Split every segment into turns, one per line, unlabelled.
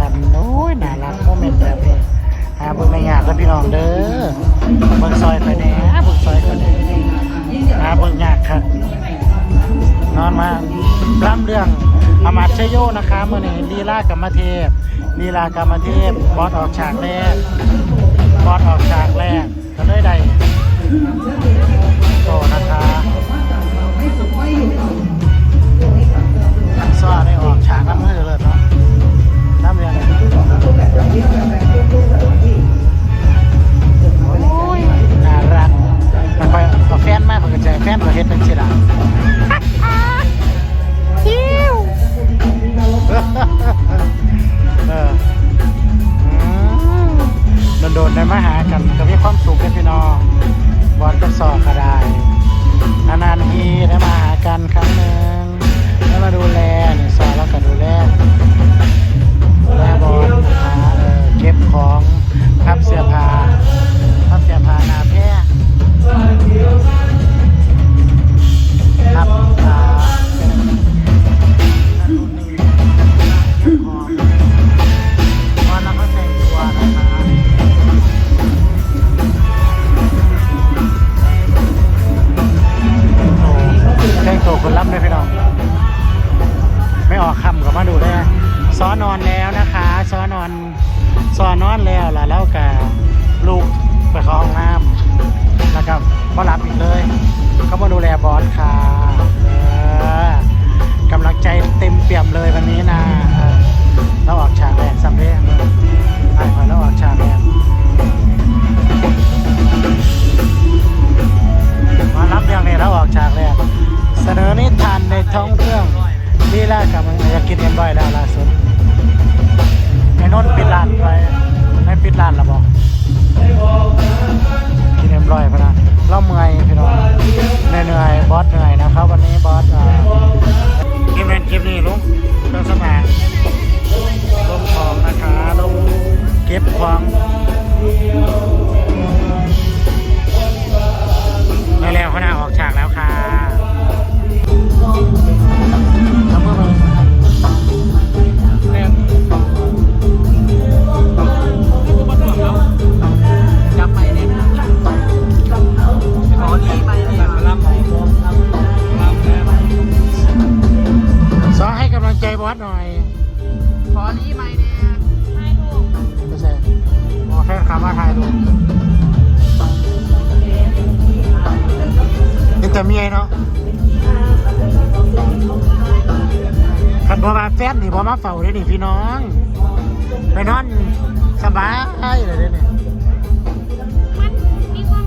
ยน่ารักโมเมนต์แบบนี้หาเบิ่งในงานแล้วพี่น้องเด้อเบิ่งซอยไปแน่เบิ่งซอยกันแหน่หาเบิ่งยากครับนอนมาร่ำเรื่องอมาตย์ชโยนะคะเมื่อนี้ลีลากรรมเทพลีลากรรมเทพบอสออกฉากแรกบอสออกฉากแรกก็เลยได้โตนะคะซ้อได้ออกฉากน้ำมือเลยเนาะ นอนแล้วนะคะซอนอนซอนอนแล้วล่ะแล้วกับลูกไปเข้าห้องน้ำแล้วก็มารับอีกเลยเขามาดูแลบอสค่ะกำลังใจเต็มเปี่ยมเลยวันนี้นะเราออกฉากแรกสำเร็จไอ้พอเราออกฉากแรกมารับย่างนี้เราออกฉากแรกเสนอนิทานในท้องเครื่องลีลากับมันอยากกินเอ็มบ่อยแล้วล่าสุด อ้นนท์ปิดร้านไปไม่ปิดร้านหรอบอกกินเอ็มร้อยพะนะเราเมื่อยพี่น้องเหนื่อยบอสเหนื่อยนะครับ วันนี้บอสอ่ากินเป็นคลิปนี้ลุงเครื่องสมาลงของนะคะลงเก็บของแล้วๆเขาหน้าออกฉากแล้วค่ะ อสหน่อย
ขอดีไปเนี่ย
ไม่ใช่หมอแค่คำว่าไทยดูเป็นแต่เมียเนาะขันบอมาแฟนนี่บอมาเฝ้าเลยนี่พี่น้อง ไปนอนสบายเลยเด้อเนี่ย
มันมีควา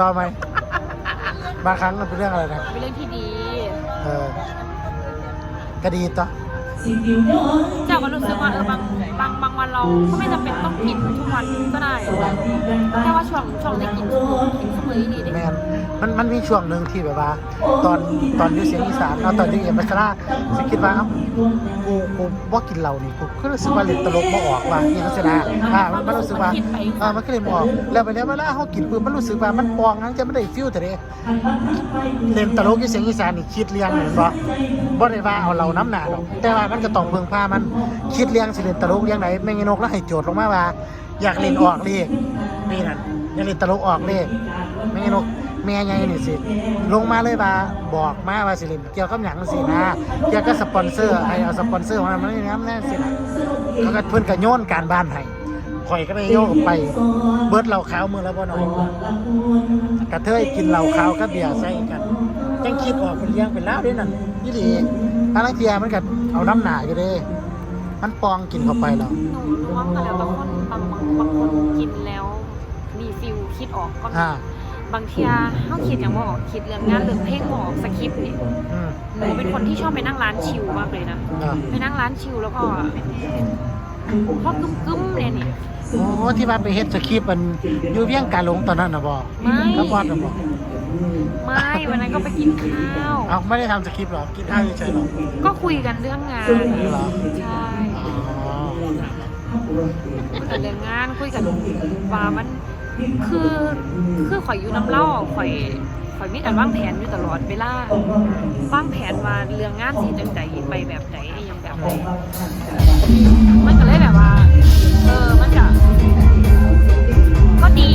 ต่อไหม บางครั้ง
มันเป็นเรื่
อง
อะ
ไรนะ
เป็นเรื่องที่ดี
เออก็ดีต่อ
จะเราก็รู้สึกว่าเออบางบางบางวันเราก็ไม่จำเป็นต้องกินทุกวันก็ได้แค่ว่าช่วงช่วงได้กินช่วงกินเสมอดีดิ
แมนมันมันมีช่วงหนึ่งที่แบบว่า ตอนตอนอยู่เสียงอีสานเอาตอนอยู่เอ็มพัชราฉันคิดว่าเอ้า กูกูว่ากินเหล้านี่กูก็รู้สึกว่าเล่นตลกมาออกว่าอย่างนั้นสินะอ่ามันมันรู้สึกว่าอ่ามันก็เลยมอกแล้วไปแล้วเวลาเขากินปุ๊บมันรู้สึกว่ามันปองนั้นจะไม่ได้ฟิลแต่เด้เล่นตลกยู่เสียงอีสานนี่คิดเรียงเห็นปะบ่ได้ว่าเอาเราน้ำหนาดอกแต่ว่ามันก็ต้องเพิ่งพามันคิดเรียงสิเล่นตลกเรียงไหนแม่งนกแล้วให้โจทย์ลงมาว่า อยากเล่นออกเลขนี่นั่นอยากเล่นตลกออกเลขแม่งนก แม่ใหญ่นี่สิ ลงมาเลยว่าบอกมาว่าสิเล่นเกี่ยวกับหยังสินะเกี่ยวกับสปอนเซอร์ให้เอาสปอนเซอร์มามันนี่นะแน่สินะเขาก็เพิ่นก็โยนการบ้านให้ข่อยก็ไปโยกไป เบิดเหล้าขาวมือละบ่หน่อยกระเทยกินเหล้าขาวกับเบียร์ใส่กันจังคิดออกเป็นเลี้ยงเป็นแล้วเด้นั่นนี่ดีบางเทียมันก็เอาน้ำหนาอยู่เด้มันปองกินเข้าไปแล้ว
หนูรู้ว่าแต่แล้วบางคนบางบางบางคนกินแล้วมีฟิลคิดออกก็มี
อ่า
บางทีเขาคิดอย่างว่าออกคิดเรื่องงานเรื่องเพลงบ่ออกสคริปต์นี่
อืม
หนูเป็นคนที่ชอบไปนั่งร้านชิลมากเลยนะ
อ่า
ไปนั่งร้านชิลแล้วก็พอกึ้มกึ้มๆเนี่ยนี่
โอ้ที่ว่าไปเฮ็ดสคริปต์มันอยู่เพียงกาหลงตอนนั้นน่ะบ่
ไม่
กับบอสน่ะบ่
ไม่วันนั้นก็ไปกินข้าว
เอาไม่ได้ทำสคริปต์หรอกินข้าวเฉยๆหรอ
ก็คุยกันเรื่องงาน
เหรอ
ใช่
อ๋อ
คุยกันเรื่องงานคุยกันว่ามัน คือคือข่อยอยู่น้ำเล่าข่อยข่อยมีการวางแผนอยู่ตลอดเวลาวางแผนว่าเรื่องงานสีจังใจไปแบบไหนยังแบบไหนมันก็เลยแบบว่า เออมันก็ก็ดี